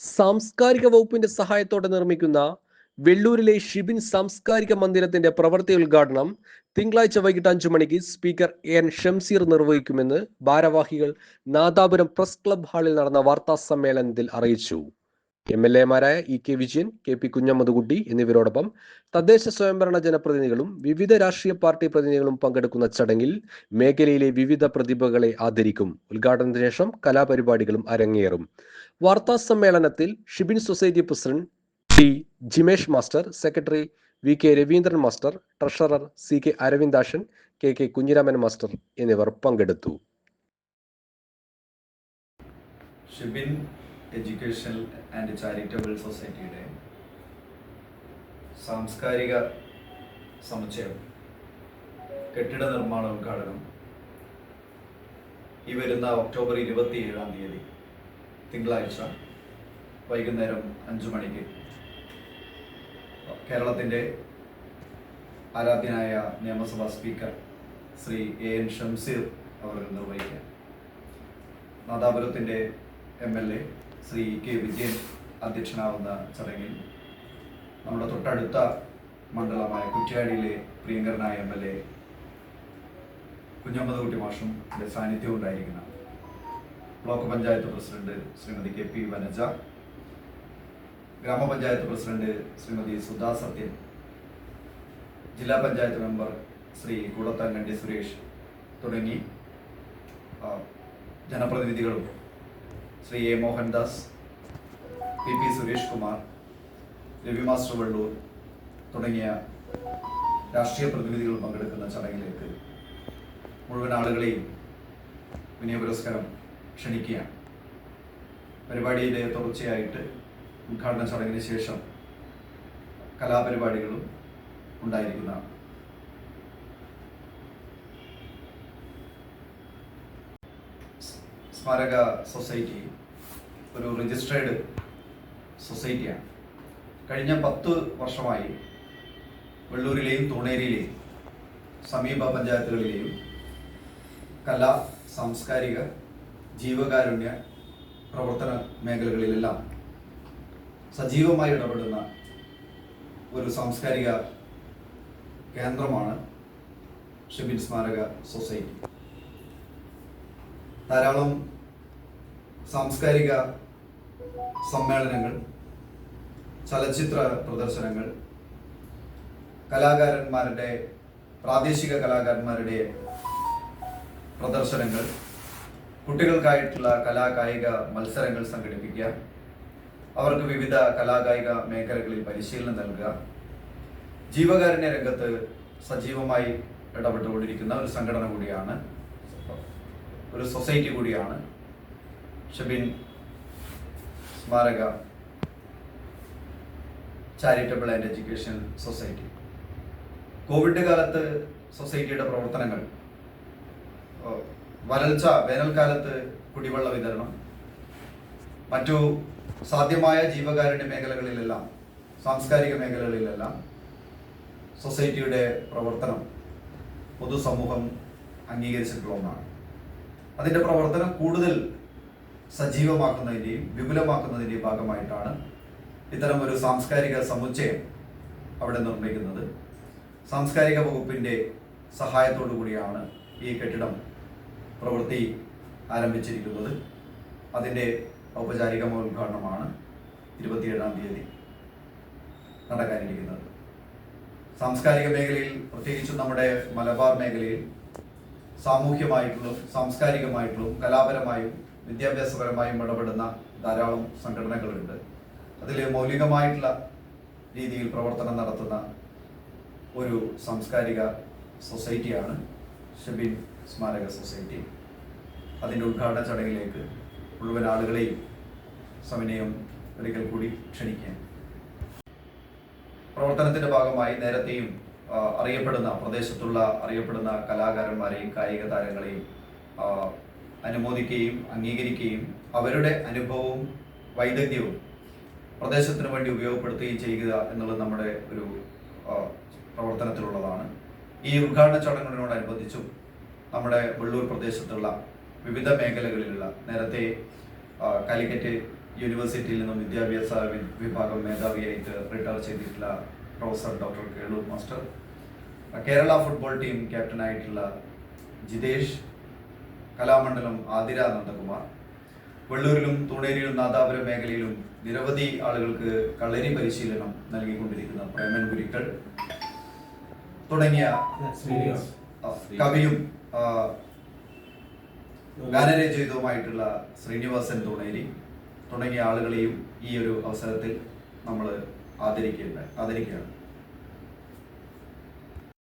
സാംസ്കാരിക വകുപ്പിന്റെ സഹായത്തോടെ നിർമ്മിക്കുന്ന വെള്ളൂരിലെ ഷിബിൻ സാംസ്കാരിക മന്ദിരത്തിന്റെ പ്രവൃത്തി ഉദ്ഘാടനം തിങ്കളാഴ്ച വൈകിട്ട് അഞ്ചു മണിക്ക് സ്പീക്കർ എൻ ഷംസീർ നിർവഹിക്കുമെന്ന് ഭാരവാഹികൾ നാദാപുരം പ്രസ് ക്ലബ് ഹാളിൽ നടന്ന വാർത്താ സമ്മേളനത്തിൽ അറിയിച്ചു. M L എമാരായ E K Vijayan K P Kunhammadukutty എന്നിവരോടൊപ്പം തദ്ദേശ സ്വയംഭരണ ജനപ്രതിനിധികളും വിവിധ രാഷ്ട്രീയ പാർട്ടി പ്രതിനിധികളും പങ്കെടുക്കുന്ന ചടങ്ങിൽ മേഖലയിലെ വിവിധ പ്രതിഭകളെ ആദരിക്കും. ഉദ്ഘാടനത്തിന് ശേഷം കലാപരിപാടികളും അരങ്ങേറും. വാർത്താ സമ്മേളനത്തിൽ Shibin society president T Jimesh master secretary V K Raveendran master treasurer C K Aravindakshan K K Kunhiraman master എന്നിവർ പങ്കെടുത്തു. ഷിബിൻ എഡ്യൂക്കേഷണൽ ആൻഡ് ചാരിറ്റബിൾ സൊസൈറ്റിയുടെ സാംസ്കാരിക സമുച്ചയം കെട്ടിട നിർമ്മാണ ഉദ്ഘാടനം ഈ വരുന്ന ഒക്ടോബർ ഇരുപത്തി ഏഴാം തീയതി തിങ്കളാഴ്ച വൈകുന്നേരം അഞ്ചു മണിക്ക്. കേരളത്തിന്റെ ആരാധ്യനായ നിയമസഭാ speaker Shri A N Shamseer അവർ നിർവഹിക്കുക നാദാപുരത്തിന്റെ M L A Shri K Vijayan അധ്യക്ഷനാവുന്ന ചടങ്ങിൽ നമ്മുടെ തൊട്ടടുത്ത മണ്ഡലമായ കുറ്റ്യാടിയിലെ പ്രിയങ്കരനായ എം എൽ എ കുഞ്ഞമ്മദ് മാഷും സാന്നിധ്യം ഉണ്ടായിരിക്കുന്ന block panchayat president Shrimati K P Vanaja ഗ്രാമപഞ്ചായത്ത് പ്രസിഡന്റ് ശ്രീമതി സുധാ സത്യൻ ജില്ലാ പഞ്ചായത്ത് മെമ്പർ ശ്രീ കൂടത്താങ്കണ്ടി സുരേഷ് തുടങ്ങി ജനപ്രതിനിധികളും Shri A Mohandas P P Suresh Kumar Ravi master Valloor തുടങ്ങിയ രാഷ്ട്രീയ പ്രതിനിധികൾ പങ്കെടുക്കുന്ന ചടങ്ങിലേക്ക് മുഴുവൻ ആളുകളെയും വിനയ പുരസ്കാരം ക്ഷണിക്കുകയാണ്. പരിപാടിയിലെ തുടർച്ചയായിട്ട് ഉദ്ഘാടന ചടങ്ങിന് ശേഷം കലാപരിപാടികളും ഉണ്ടായിരിക്കുന്നതാണ്. സ്മാരക സൊസൈറ്റി ഒരു രജിസ്ട്രേഡ് സൊസൈറ്റിയാണ്. കഴിഞ്ഞ പത്ത് വർഷമായി വെള്ളൂരിലെയും തൂണേരിയിലെയും സമീപ പഞ്ചായത്തുകളിലെയും കലാ സാംസ്കാരിക ജീവകാരുണ്യ പ്രവർത്തന മേഖലകളിലെല്ലാം സജീവമായി ഇടപെടുന്ന ഒരു സാംസ്കാരിക കേന്ദ്രമാണ് ഷിബിൻ സ്മാരക സൊസൈറ്റി. ധാരാളം സാംസ്കാരിക സമ്മേളനങ്ങൾ ചലച്ചിത്ര പ്രദർശനങ്ങൾ കലാകാരന്മാരുടെ പ്രാദേശിക കലാകാരന്മാരുടെ പ്രദർശനങ്ങൾ കുട്ടികൾക്കായിട്ടുള്ള കലാകായിക മത്സരങ്ങൾ സംഘടിപ്പിക്കുക അവർക്ക് വിവിധ കലാകായിക മേഖലകളിൽ പരിശീലനം നൽകുക ജീവകാരുണ്യ രംഗത്ത് സജീവമായി ഇടപെട്ടുകൊണ്ടിരിക്കുന്ന ഒരു സംഘടന കൂടിയാണ് ഒരു സൊസൈറ്റി കൂടിയാണ്. ഷബിൻ സ്മാരക charitable and education society. Covid കാലത്ത് സൊസൈറ്റിയുടെ പ്രവർത്തനങ്ങൾ വരൾച്ച വേനൽക്കാലത്ത് കുടിവെള്ള വിതരണം മറ്റു സാധ്യമായ ജീവകാരുണ്യ മേഖലകളിലെല്ലാം സാംസ്കാരിക മേഖലകളിലെല്ലാം സൊസൈറ്റിയുടെ പ്രവർത്തനം പൊതുസമൂഹം അംഗീകരിച്ചിട്ടുള്ള ഒന്നാണ്. അതിന്റെ പ്രവർത്തനം കൂടുതൽ സജീവമാക്കുന്നതിന്റെയും വിപുലമാക്കുന്നതിന്റെയും ഭാഗമായിട്ടാണ് ഇത്തരം ഒരു സാംസ്കാരിക സമുച്ചയം അവിടെ നിർമ്മിക്കുന്നത്. സാംസ്കാരിക വകുപ്പിന്റെ സഹായത്തോടു കൂടിയാണ് ഈ കെട്ടിടം പ്രവൃത്തി ആരംഭിച്ചിരിക്കുന്നത്. അതിന്റെ ഔപചാരിക ഉദ്ഘാടനമാണ് ഇരുപത്തിയേഴാം തീയതി നടക്കാനിരിക്കുന്നത്. സാംസ്കാരിക മേഖലയിൽ പ്രത്യേകിച്ചും നമ്മുടെ മലബാർ മേഖലയിൽ സാമൂഹ്യമായിട്ടുള്ളതും സാംസ്കാരികമായിട്ടുള്ളതും കലാപരമായും വിദ്യാഭ്യാസപരമായും ഇടപെടുന്ന ധാരാളം സംഘടനകളുണ്ട്. അതിൽ മൗലികമായിട്ടുള്ള രീതിയിൽ പ്രവർത്തനം നടത്തുന്ന ഒരു സാംസ്കാരിക സൊസൈറ്റിയാണ് ഷബിൻ സ്മാരക സൊസൈറ്റി. അതിന്റെ ഉദ്ഘാടന ചടങ്ങിലേക്ക് മുഴുവൻ ആളുകളെയും സവിനയം ഒരിക്കൽ കൂടി ക്ഷണിക്കാൻ പ്രവർത്തനത്തിന്റെ ഭാഗമായി നേരത്തെയും അറിയപ്പെടുന്ന പ്രദേശത്തുള്ള അറിയപ്പെടുന്ന കലാകാരന്മാരെയും കായിക താരങ്ങളെയും അനുമോദിക്കുകയും അംഗീകരിക്കുകയും അവരുടെ അനുഭവവും വൈദഗ്ധ്യവും പ്രദേശത്തിന് വേണ്ടി ഉപയോഗപ്പെടുത്തുകയും ചെയ്യുക എന്നുള്ളത് നമ്മുടെ ഒരു പ്രവർത്തനത്തിലുള്ളതാണ്. ഈ ഉദ്ഘാടന ചടങ്ങിനോടനുബന്ധിച്ചും നമ്മുടെ വെള്ളൂർ പ്രദേശത്തുള്ള വിവിധ മേഖലകളിലുള്ള നേരത്തെ കാലിക്കറ്റ് യൂണിവേഴ്സിറ്റിയിൽ നിന്നും വിദ്യാഭ്യാസ വിഭാഗം മേധാവിയായിട്ട് റിട്ടയർ ചെയ്തിട്ടുള്ള professor doctor Keloor master Kerala football team ക്യാപ്റ്റനായിട്ടുള്ള Jithesh Kalamandalam Athira Nandakumar വെള്ളൂരിലും തൂണേരിയിലും നാദാപുരം മേഖലയിലും നിരവധി ആളുകൾക്ക് കളരി പരിശീലനം നൽകിക്കൊണ്ടിരിക്കുന്ന പ്രേമൻ ഗുരുക്കൾ തുടങ്ങിയ കവിയും ഗാനരചയിതവുമായിട്ടുള്ള ശ്രീനിവാസൻ തുണേരി തുടങ്ങിയ ആളുകളെയും ഈ ഒരു അവസരത്തിൽ നമ്മൾ ആദരിക്കുകയുണ്ടായി ആദരിക്കുകയാണ്